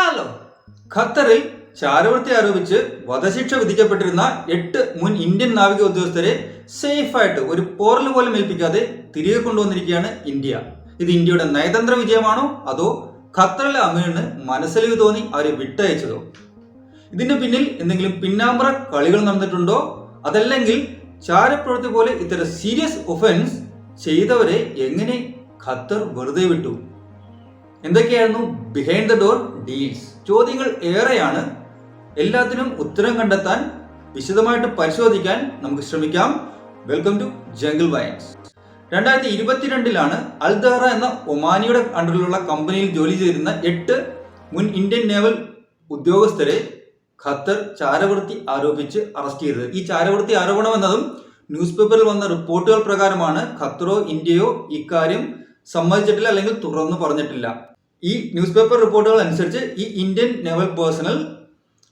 Hello ഖത്തറിൽ ചാരവൃത്തി ആരോപിച്ച് വധശിക്ഷ വിധിക്കപ്പെട്ടിരുന്ന എട്ട് മുൻ ഇന്ത്യൻ നാവിക ഉദ്യോഗസ്ഥരെ സേഫായിട്ട് ഒരു പോറൽ പോലും ഏൽപ്പിക്കാതെ തിരികെ കൊണ്ടുവന്നിരിക്കുകയാണ് ഇന്ത്യ. ഇത് ഇന്ത്യയുടെ നയതന്ത്ര വിജയമാണോ അതോ ഖത്തറിലെ അമീറിന് മനസ്സലിവ് തോന്നി അവരെ വിട്ടയച്ചതോ? ഇതിന്റെ പിന്നിൽ എന്തെങ്കിലും പിന്നാമ്പറ കളികൾ നടന്നിട്ടുണ്ടോ? അതല്ലെങ്കിൽ ചാരപ്രവൃത്തി പോലെ ഇത്തരം സീരിയസ് ഒഫൻസ് ചെയ്തവരെ എങ്ങനെ ഖത്തർ വെറുതെ വിട്ടു? എന്തൊക്കെയായിരുന്നു ബിഹൈൻഡ് ദ ഡോർ ഡീൽസ് ചോദ്യങ്ങൾ ഏറെയാണ്. എല്ലാത്തിനും ഉത്തരം കണ്ടെത്താൻ വിശദമായിട്ട് പരിശോധിക്കാൻ നമുക്ക് ശ്രമിക്കാം. വെൽക്കം ടു ജംഗിൾ വയൻസ് രണ്ടായിരത്തി ഇരുപത്തിരണ്ടിലാണ് അൽദഹറ എന്ന ഒമാനിയുടെ അണ്ടറിലുള്ള കമ്പനിയിൽ ജോലി ചെയ്തിരുന്ന എട്ട് മുൻ ഇന്ത്യൻ നേവൽ ഉദ്യോഗസ്ഥരെ ഖത്തർ ചാരവൃത്തി ആരോപിച്ച് അറസ്റ്റ് ചെയ്തത്. ഈ ചാരവൃത്തി ആരോപണം എന്നതും ന്യൂസ് പേപ്പറിൽ വന്ന റിപ്പോർട്ടുകൾ പ്രകാരമാണ് ഖത്തറോ ഇന്ത്യയോ ഇക്കാര്യം സമ്മതിച്ചിട്ടില്ല അല്ലെങ്കിൽ തുറന്നു പറഞ്ഞിട്ടില്ല. ഈ ന്യൂസ് പേപ്പർ റിപ്പോർട്ടുകൾ അനുസരിച്ച് ഈ ഇന്ത്യൻ നേവൽ പേഴ്സണൽ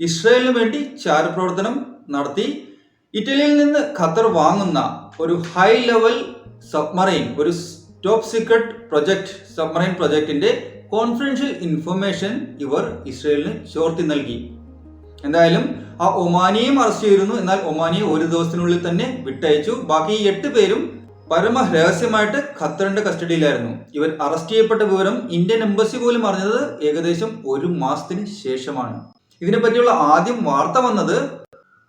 ഇസ്രായേലിന് വേണ്ടി ചാരപ്രവർത്തനം നടത്തി. ഇറ്റലിയിൽ നിന്ന് ഖത്തർ വാങ്ങുന്ന ഒരു ഹൈ ലെവൽ സബ്മറൈൻ ഒരു ടോപ്പ് സീക്രട്ട് പ്രൊജക്ട് സബ്മറൈൻ പ്രൊജക്ടിന്റെ കോൺഫിഡൻഷ്യൽ ഇൻഫർമേഷൻ ഇവർ ഇസ്രയേലിന് ചോർത്തി നൽകി. എന്തായാലും ആ ഒമാനിയെയും അറസ്റ്റ് ചെയ്തിരുന്നു. എന്നാൽ ഒമാനിയെ ഒരു ദിവസത്തിനുള്ളിൽ തന്നെ വിട്ടയച്ചു. ബാക്കി എട്ട് പേരും പരമ രഹസ്യമായിട്ട് ഖത്തറിന്റെ കസ്റ്റഡിയിലായിരുന്നു. ഇവർ അറസ്റ്റ് ചെയ്യപ്പെട്ട വിവരം ഇന്ത്യൻ എംബസി പോലും അറിഞ്ഞത് ഏകദേശം ഒരു മാസത്തിന് ശേഷമാണ്. ഇതിനെ പറ്റിയുള്ള ആദ്യം വാർത്ത വന്നത്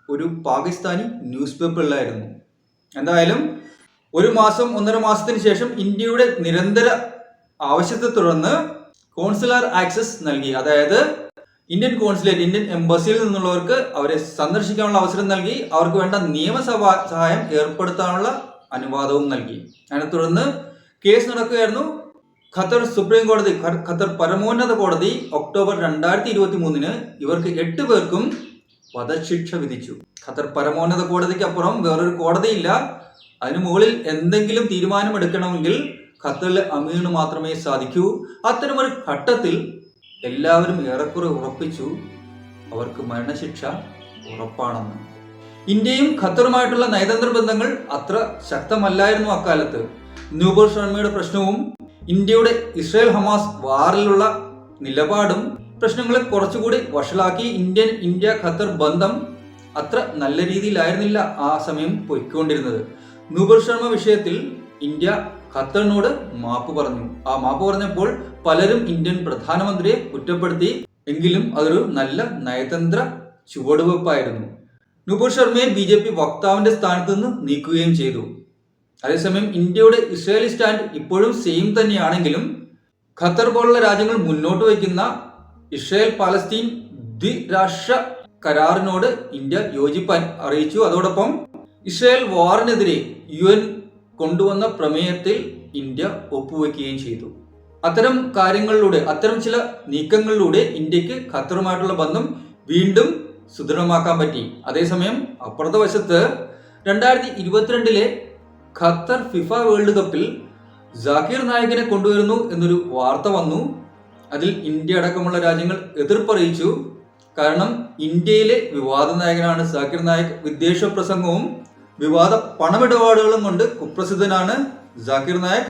ഒരു പാകിസ്ഥാനി ന്യൂസ് പേപ്പറിലായിരുന്നു. എന്തായാലും ഒരു മാസം ഒന്നര മാസത്തിന് ശേഷം ഇന്ത്യയുടെ നിരന്തര ആവശ്യത്തെ തുടർന്ന് കോൺസുലർ ആക്സസ് നൽകി. അതായത് ഇന്ത്യൻ കോൺസുലേറ്റ് ഇന്ത്യൻ എംബസിയിൽ നിന്നുള്ളവർക്ക് അവരെ സന്ദർശിക്കാനുള്ള അവസരം നൽകി. അവർക്ക് വേണ്ട നിയമസഭാ സഹായം ഏർപ്പെടുത്താനുള്ള അനുവാദവും നൽകി. അതിനെ തുടർന്ന് കേസ് നടക്കുകയായിരുന്നു ഖത്തർ സുപ്രീം കോടതി. ഖത്തർ പരമോന്നത കോടതി ഒക്ടോബർ രണ്ടായിരത്തി ഇരുപത്തി മൂന്നിന് ഇവർക്ക് എട്ട് പേർക്കും വധശിക്ഷ വിധിച്ചു. ഖത്തർ പരമോന്നത കോടതിക്ക് അപ്പുറം വേറൊരു കോടതിയില്ല. അതിനു മുകളിൽ എന്തെങ്കിലും തീരുമാനം എടുക്കണമെങ്കിൽ ഖത്തറിലെ അമീറിന് മാത്രമേ സാധിക്കൂ. അത്തരമൊരു ഘട്ടത്തിൽ എല്ലാവരും ഏറെക്കുറെ ഉറപ്പിച്ചു. അവർക്ക് മരണശിക്ഷ ഉറപ്പാണെന്ന്. ഇന്ത്യയും ഖത്തറുമായിട്ടുള്ള നയതന്ത്ര ബന്ധങ്ങൾ അത്ര ശക്തമല്ലായിരുന്നു അക്കാലത്ത്. ന്യൂബർ ശർമ്മയുടെ പ്രശ്നവും ഇന്ത്യയുടെ ഇസ്രായേൽ ഹമാസ് വാറിലുള്ള നിലപാടും പ്രശ്നങ്ങളെ കുറച്ചുകൂടി വഷളാക്കി ഇന്ത്യൻ ഇന്ത്യ ഖത്തർ ബന്ധം അത്ര നല്ല രീതിയിലായിരുന്നില്ല ആ സമയം പൊയ്ക്കൊണ്ടിരുന്നത്. നൂബർ ശർമ്മ വിഷയത്തിൽ ഇന്ത്യ ഖത്തറിനോട് മാപ്പ് പറഞ്ഞു. ആ മാപ്പ് പറഞ്ഞപ്പോൾ പലരും ഇന്ത്യൻ പ്രധാനമന്ത്രിയെ കുറ്റപ്പെടുത്തി എങ്കിലും അതൊരു നല്ല നയതന്ത്ര ചുവടുവെപ്പായിരുന്നു നൂപുർ ശർമ്മയെ ബി ജെ പി വക്താവിന്റെ സ്ഥാനത്ത് നിന്ന് നീക്കുകയും ചെയ്തു. അതേസമയം ഇന്ത്യയുടെ ഇസ്രായേലി സ്റ്റാൻഡ് ഇപ്പോഴും സെയിം തന്നെയാണെങ്കിലും ഖത്തർ പോലുള്ള രാജ്യങ്ങൾ മുന്നോട്ട് വയ്ക്കുന്ന ഇസ്രായേൽ പാലസ്തീൻ ദ്വിരാഷ്ട്ര കരാറിനോട് ഇന്ത്യ യോജിപ്പ് അറിയിച്ചു. അതോടൊപ്പം ഇസ്രായേൽ വാറിനെതിരെ യു എൻ കൊണ്ടുവന്ന പ്രമേയത്തിൽ ഇന്ത്യ ഒപ്പുവെക്കുകയും ചെയ്തു. അത്തരം കാര്യങ്ങളിലൂടെ അത്തരം ചില നീക്കങ്ങളിലൂടെ ഇന്ത്യയ്ക്ക് ഖത്തറുമായിട്ടുള്ള ബന്ധം വീണ്ടും സുദൃഢമാക്കാൻ പറ്റി. അതേസമയം അപ്പുറത്തെ വശത്ത് രണ്ടായിരത്തി ഇരുപത്തിരണ്ടിലെ ഖത്തർ ഫിഫ വേൾഡ് കപ്പിൽ ജാക്കിർ നായകിനെ കൊണ്ടുവരുന്നു എന്നൊരു വാർത്ത വന്നു. അതിൽ ഇന്ത്യ അടക്കമുള്ള രാജ്യങ്ങൾ എതിർപ്പറിയിച്ചു. കാരണം ഇന്ത്യയിലെ വിവാദ നായകനാണ് സാക്കിർ നായക്. വിദ്വേഷ പ്രസംഗവും വിവാദ പണമിടപാടുകളും കൊണ്ട് കുപ്രസിദ്ധനാണ് ജാക്കിർ നായക്.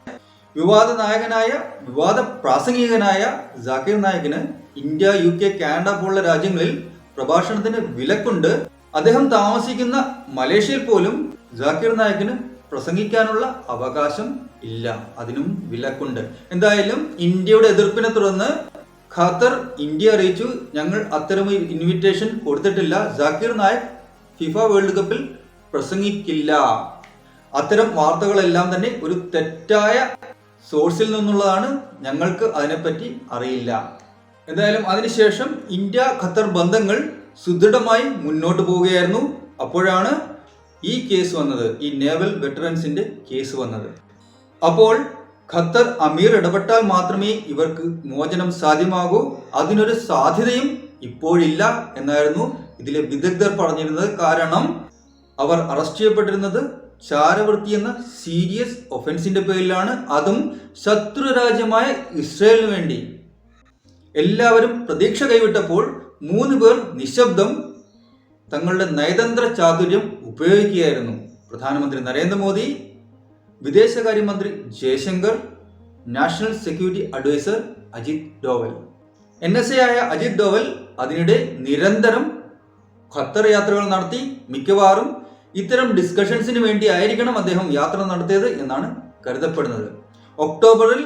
വിവാദ നായകനായ വിവാദ പ്രാസംഗികനായ ജാക്കിർ നായകിന് ഇന്ത്യ യു കെ കാനഡ പോലുള്ള രാജ്യങ്ങളിൽ പ്രഭാഷണത്തിന് വിലക്കുണ്ട്. അദ്ദേഹം താമസിക്കുന്ന മലേഷ്യയിൽ പോലും ജാക്കിർ നായകിന് പ്രസംഗിക്കാനുള്ള അവകാശം ഇല്ല. അതിനും വിലക്കുണ്ട്. എന്തായാലും ഇന്ത്യയുടെ എതിർപ്പിനെ തുടർന്ന് ഖത്തർ ഇന്ത്യ അറിയിച്ചു. ഞങ്ങൾ അത്തരമൊരു ഇൻവിറ്റേഷൻ കൊടുത്തിട്ടില്ല. ജാക്കിർ നായക് ഫിഫ വേൾഡ് കപ്പിൽ പ്രസംഗിക്കില്ല. അത്തരം വാർത്തകളെല്ലാം തന്നെ ഒരു തെറ്റായ സോഴ്സിൽ നിന്നുള്ളതാണ് ഞങ്ങൾക്ക് അതിനെപ്പറ്റി അറിയില്ല. എന്തായാലും അതിനുശേഷം ഇന്ത്യ ഖത്തർ ബന്ധങ്ങൾ സുദൃഢമായി മുന്നോട്ട് പോവുകയായിരുന്നു. അപ്പോഴാണ് ഈ കേസ് വന്നത്. ഈ നേവൽ വെറ്ററൻസിന്റെ കേസ് വന്നത്. അപ്പോൾ ഖത്തർ അമീർ ഇടപെട്ടാൽ മാത്രമേ ഇവർക്ക് മോചനം സാധ്യമാകൂ. അതിനൊരു സാധ്യതയും ഇപ്പോഴില്ല എന്നായിരുന്നു ഇതിലെ വിദഗ്ധർ പറഞ്ഞിരുന്നത്. കാരണം അവർ അറസ്റ്റ് ചെയ്യപ്പെട്ടിരുന്നത് ചാരവൃത്തി എന്ന സീരിയസ് ഒഫൻസിന്റെ പേരിലാണ്. അതും ശത്രു രാജ്യമായ ഇസ്രയേലിന് വേണ്ടി. എല്ലാവരും പ്രതീക്ഷ കൈവിട്ടപ്പോൾ മൂന്ന് പേർ നിശബ്ദം തങ്ങളുടെ നയതന്ത്ര ചാതുര്യം ഉപയോഗിക്കുകയായിരുന്നു. പ്രധാനമന്ത്രി നരേന്ദ്രമോദി വിദേശകാര്യമന്ത്രി Jaishankar national security adviser Ajit Doval. N S A ആയ അജിത് ഡോവൽ അതിനിടെ നിരന്തരം ഖത്തർ യാത്രകൾ നടത്തി മിക്കവാറും ഇത്തരം ഡിസ്കഷൻസിന് വേണ്ടി ആയിരിക്കണം അദ്ദേഹം യാത്ര നടത്തിയത് എന്നാണ് കരുതപ്പെടുന്നത്. ഒക്ടോബറിൽ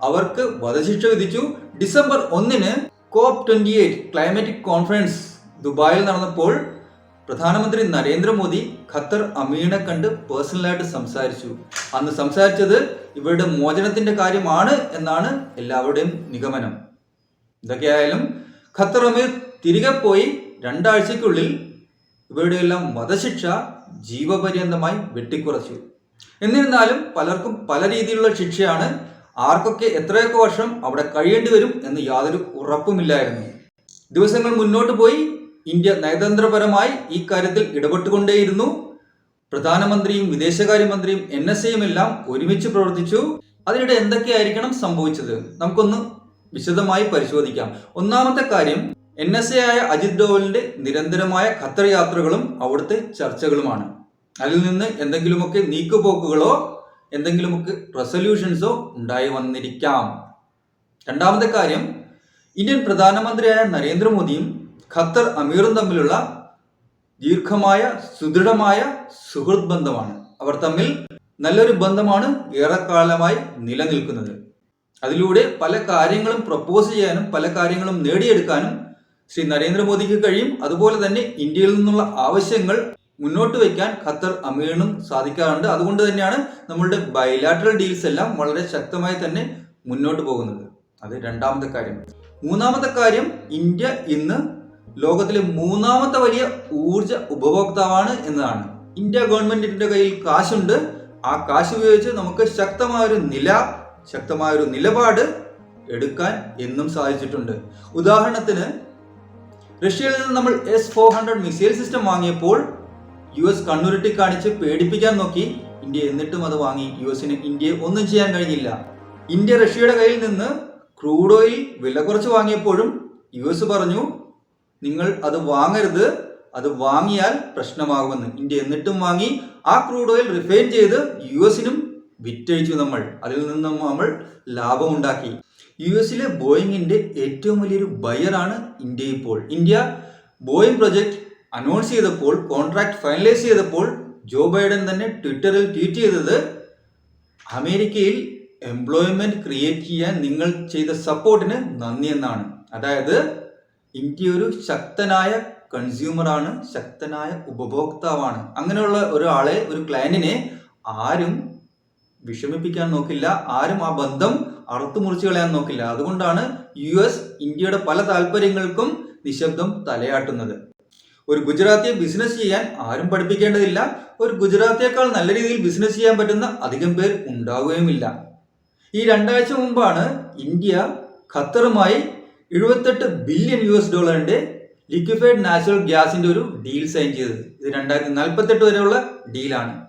അവർക്ക് വധശിക്ഷ വിധിച്ചു. ഡിസംബർ ഒന്നിന് COP twenty eight climatic conference ദുബായിൽ നടന്നപ്പോൾ പ്രധാനമന്ത്രി നരേന്ദ്രമോദി ഖത്തർ അമീറിനെ കണ്ട് പേഴ്സണലായിട്ട് സംസാരിച്ചു. അന്ന് സംസാരിച്ചത് ഇവരുടെ മോചനത്തിന്റെ കാര്യമാണ് എന്നാണ് എല്ലാവരുടെയും നിഗമനം. ഇതൊക്കെയായാലും ഖത്തർ അമീർ തിരികെ പോയി രണ്ടാഴ്ചയ്ക്കുള്ളിൽ ഇവരുടെ എല്ലാം വധശിക്ഷ ജീവപര്യന്തമായി വെട്ടിക്കുറച്ചു. എന്നിരുന്നാലും പലർക്കും പല രീതിയിലുള്ള ശിക്ഷയാണ് ആർക്കൊക്കെ എത്രയൊക്കെ വർഷം അവിടെ കഴിയേണ്ടി വരും എന്ന് യാതൊരു ഉറപ്പുമില്ലായിരുന്നു. ദിവസങ്ങൾ മുന്നോട്ട് പോയി ഇന്ത്യ നയതന്ത്രപരമായി ഈ കാര്യത്തിൽ ഇടപെട്ടുകൊണ്ടേയിരുന്നു. പ്രധാനമന്ത്രിയും വിദേശകാര്യമന്ത്രിയും എൻ എസ് എയും എല്ലാം ഒരുമിച്ച് പ്രവർത്തിച്ചു. അതിനിടെ എന്തൊക്കെയായിരിക്കണം സംഭവിച്ചത്? നമുക്കൊന്ന് വിശദമായി പരിശോധിക്കാം. ഒന്നാമത്തെ കാര്യം എൻ എസ് എ ആയ അജിത് ഡോവലിന്റെ നിരന്തരമായ ഖത്തർ യാത്രകളും അവിടുത്തെ ചർച്ചകളുമാണ്. അതിൽ നിന്ന് എന്തെങ്കിലുമൊക്കെ നീക്കുപോക്കുകളോ എന്തെങ്കിലുമൊക്കെ റെസൊല്യൂഷൻസോ ഉണ്ടായി വന്നിരിക്കാം. രണ്ടാമത്തെ കാര്യം ഇന്ത്യൻ പ്രധാനമന്ത്രിയായ നരേന്ദ്രമോദിയും ഖത്തർ അമീറും തമ്മിലുള്ള ദീർഘമായ സുദൃഢമായ സുഹൃത്ത് ബന്ധമാണ്. അവർ തമ്മിൽ നല്ലൊരു ബന്ധമാണ് ഏറെക്കാലമായി നിലനിൽക്കുന്നത്. അതിലൂടെ പല കാര്യങ്ങളും പ്രപ്പോസ് ചെയ്യാനും പല കാര്യങ്ങളും നേടിയെടുക്കാനും ശ്രീ നരേന്ദ്രമോദിക്ക് കഴിയും. അതുപോലെ തന്നെ ഇന്ത്യയിൽ നിന്നുള്ള ആവശ്യങ്ങൾ മുന്നോട്ട് വയ്ക്കാൻ ഖത്തർ അമീറിനും സാധിക്കാറുണ്ട്. അതുകൊണ്ട് തന്നെയാണ് നമ്മളുടെ ബൈലാറ്ററൽ ഡീൽസ് എല്ലാം വളരെ ശക്തമായി തന്നെ മുന്നോട്ട് പോകുന്നത്. അത് രണ്ടാമത്തെ കാര്യം. മൂന്നാമത്തെ കാര്യം ഇന്ത്യ ഇന്ന് ലോകത്തിലെ മൂന്നാമത്തെ വലിയ ഊർജ ഉപഭോക്താവാണ് എന്നതാണ്. ഇന്ത്യ ഗവൺമെന്റിന്റെ കയ്യിൽ കാശുണ്ട്. ആ കാശ് ഉപയോഗിച്ച് നമുക്ക് ശക്തമായൊരു നില ശക്തമായൊരു നിലപാട് എടുക്കാൻ എന്നും സാധിച്ചിട്ടുണ്ട്. ഉദാഹരണത്തിന് റഷ്യയിൽ നിന്ന് നമ്മൾ S four hundred missile system വാങ്ങിയപ്പോൾ U S കണ്ണുരുട്ടി കാണിച്ച് പേടിപ്പിക്കാൻ നോക്കി. ഇന്ത്യ എന്നിട്ടും അത് വാങ്ങി. യു എസിന് ഇന്ത്യയെ ഒന്നും ചെയ്യാൻ കഴിഞ്ഞില്ല. ഇന്ത്യ റഷ്യയുടെ കയ്യിൽ നിന്ന് ക്രൂഡ് ഓയിൽ വില കുറച്ച് വാങ്ങിയപ്പോഴും യു എസ് പറഞ്ഞു നിങ്ങൾ അത് വാങ്ങരുത്. അത് വാങ്ങിയാൽ പ്രശ്നമാകുമെന്ന്. ഇന്ത്യ എന്നിട്ടും വാങ്ങി. ആ ക്രൂഡ് ഓയിൽ റിഫൈൻ ചെയ്ത് യു എസിനും വിറ്റഴിച്ചു നമ്മൾ. അതിൽ നിന്നും നമ്മൾ ലാഭമുണ്ടാക്കി. യു എസിലെ ബോയിങ്ങിന്റെ ഏറ്റവും വലിയൊരു ബയറാണ് ഇന്ത്യ ഇപ്പോൾ. ഇന്ത്യ ബോയിങ് പ്രൊജക്ട് അനൗൺസ് ചെയ്തപ്പോൾ കോൺട്രാക്ട് ഫൈനലൈസ് ചെയ്തപ്പോൾ ജോ ബൈഡൻ തന്നെ ട്വിറ്ററിൽ ട്വീറ്റ് ചെയ്തത് അമേരിക്കയിൽ എംപ്ലോയ്മെന്റ് ക്രിയേറ്റ് ചെയ്യാൻ നിങ്ങൾ ചെയ്ത സപ്പോർട്ടിന് നന്ദി എന്നാണ്. അതായത് ഇന്ത്യ ഒരു ശക്തനായ കൺസ്യൂമറാണ് ശക്തനായ ഉപഭോക്താവാണ്. അങ്ങനെയുള്ള ഒരാളെ ഒരു ക്ലയന്റിനെ ആരും വിഷമിപ്പിക്കാൻ നോക്കില്ല ആരും ആ ബന്ധം അറുത്തു മുറിച്ചു കളയാൻ നോക്കില്ല. അതുകൊണ്ടാണ് യു എസ് ഇന്ത്യയുടെ പല താല്പര്യങ്ങൾക്കും നിശബ്ദം തലയാട്ടുന്നത്. ഒരു ഗുജറാത്തിയെ ബിസിനസ് ചെയ്യാൻ ആരും പഠിപ്പിക്കേണ്ടതില്ല. ഒരു ഗുജറാത്തിയേക്കാൾ നല്ല രീതിയിൽ ബിസിനസ് ചെയ്യാൻ പറ്റുന്ന അധികം പേർ ഉണ്ടാവുകയുമില്ല. ഈ രണ്ടാഴ്ച മുമ്പാണ് ഇന്ത്യ ഖത്തറുമായി എഴുപത്തെട്ട് ബില്യൺ യു എസ് ഡോളറിന്റെ ലിക്വിഫൈഡ് നാച്ചുറൽ ഗ്യാസിന്റെ ഒരു ഡീൽ സൈൻ ചെയ്തത്. ഇത് രണ്ടായിരത്തി നാൽപ്പത്തെട്ട് വരെയുള്ള ഡീലാണ്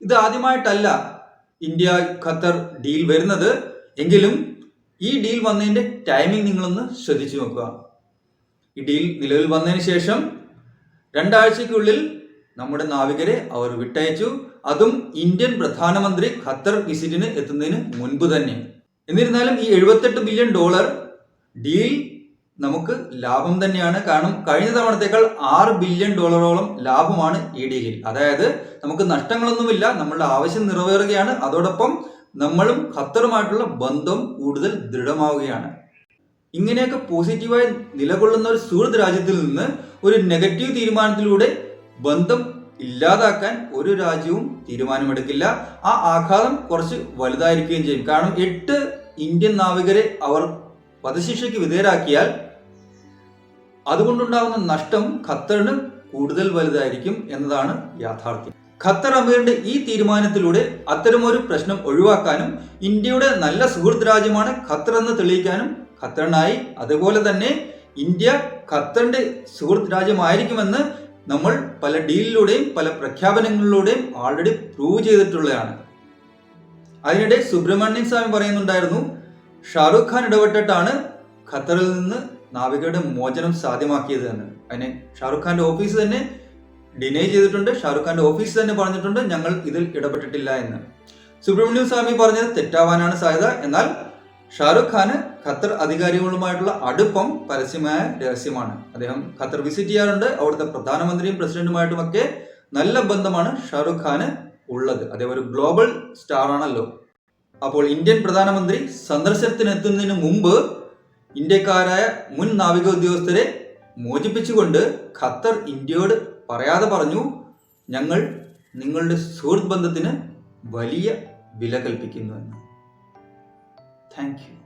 ഇത് ആദ്യമായിട്ടല്ല ഇന്ത്യ ഖത്തർ ഡീൽ വരുന്നത്. എങ്കിലും ഈ ഡീൽ വന്നതിന്റെ ടൈമിംഗ് നിങ്ങളൊന്ന് ശ്രദ്ധിച്ചു നോക്കുക. ഈ ഡീൽ നിലവിൽ വന്നതിന് ശേഷം രണ്ടാഴ്ചയ്ക്കുള്ളിൽ നമ്മുടെ നാവികരെ അവർ വിട്ടയച്ചു. അതും ഇന്ത്യൻ പ്രധാനമന്ത്രി ഖത്തർ വിസിറ്റിന് എത്തുന്നതിന് മുൻപ് തന്നെ. എന്നിരുന്നാലും ഈ എഴുപത്തെട്ട് ബില്യൺ ഡോളർ ഡീൽ നമുക്ക് ലാഭം തന്നെയാണ്. കാരണം കഴിഞ്ഞ തവണത്തേക്കാൾ ആറ് ബില്യൺ ഡോളറോളം ലാഭമാണ് ഈ ഡീലിൽ. അതായത് നമുക്ക് നഷ്ടങ്ങളൊന്നുമില്ല നമ്മളുടെ ആവശ്യം നിറവേറുകയാണ്. അതോടൊപ്പം നമ്മളും ഖത്തറുമായിട്ടുള്ള ബന്ധം കൂടുതൽ ദൃഢമാവുകയാണ്. ഇങ്ങനെയൊക്കെ പോസിറ്റീവായി നിലകൊള്ളുന്ന ഒരു സുഹൃത്ത് രാജ്യത്തിൽ നിന്ന് ഒരു നെഗറ്റീവ് തീരുമാനത്തിലൂടെ ബന്ധം ഇല്ലാതാക്കാൻ ഒരു രാജ്യവും തീരുമാനമെടുക്കില്ല. ആ ആഘാതം കുറച്ച് വലുതായിരിക്കുകയും ചെയ്യും. കാരണം എട്ട് ഇന്ത്യൻ നാവികരെ അവർ വധശിക്ഷയ്ക്ക് വിധേയരാക്കിയാൽ അതുകൊണ്ടുണ്ടാകുന്ന നഷ്ടം ഖത്തറിന് കൂടുതൽ വലുതായിരിക്കും എന്നതാണ് യാഥാർത്ഥ്യം. ഖത്തർ അമീറിന്റെ ഈ തീരുമാനത്തിലൂടെ അത്തരമൊരു പ്രശ്നം ഒഴിവാക്കാനും ഇന്ത്യയുടെ നല്ല സുഹൃത്ത് രാജ്യമാണ് ഖത്തർ എന്ന് തെളിയിക്കാനും ഖത്തറിനായി. അതുപോലെ തന്നെ ഇന്ത്യ ഖത്തറിന്റെ സുഹൃത്ത് രാജ്യമായിരിക്കുമെന്ന് നമ്മൾ പല ഡീലിലൂടെയും പല പ്രഖ്യാപനങ്ങളിലൂടെയും ആൾറെഡി പ്രൂവ് ചെയ്തിട്ടുള്ളതാണ്. അതിനിടെ സുബ്രഹ്മണ്യൻ സ്വാമി പറയുന്നുണ്ടായിരുന്നു ഷാറുഖ് ഖാൻ ഇടപെട്ടിട്ടാണ് ഖത്തറിൽ നിന്ന് നാവികരുടെ മോചനം സാധ്യമാക്കിയത് എന്ന്. അതിനെ ഷാറുഖ് ഖാന്റെ ഓഫീസ് തന്നെ ഡിനൈ ചെയ്തിട്ടുണ്ട്. ഷാറുഖ് ഖാന്റെ ഓഫീസ് തന്നെ പറഞ്ഞിട്ടുണ്ട് ഞങ്ങൾ ഇതിൽ ഇടപെട്ടിട്ടില്ല എന്ന്. സുബ്രഹ്മണ്യം സ്വാമി പറഞ്ഞത് തെറ്റാവാനാണ് സാധ്യത. എന്നാൽ ഷാറുഖ് ഖാന് ഖത്തർ അധികാരികളുമായിട്ടുള്ള അടുപ്പം പരസ്യമായ രഹസ്യമാണ്. അദ്ദേഹം ഖത്തർ വിസിറ്റ് ചെയ്യാറുണ്ട്. അവിടുത്തെ പ്രധാനമന്ത്രിയും പ്രസിഡന്റുമായിട്ടുമൊക്കെ നല്ല ബന്ധമാണ് ഷാറുഖ് ഖാന് ഉള്ളത്. അദ്ദേഹം ഒരു ഗ്ലോബൽ സ്റ്റാർ ആണല്ലോ അപ്പോൾ ഇന്ത്യൻ പ്രധാനമന്ത്രി സന്ദർശനത്തിനെത്തുന്നതിന് മുമ്പ് ഇന്ത്യക്കാരായ മുൻ നാവിക ഉദ്യോഗസ്ഥരെ മോചിപ്പിച്ചുകൊണ്ട് ഖത്തർ ഇന്ത്യയോട് പറയാതെ പറഞ്ഞു ഞങ്ങൾ നിങ്ങളുടെ സുഹൃത്ത് ബന്ധത്തിന് വലിയ വില കൽപ്പിക്കുന്നു എന്ന്. Thank you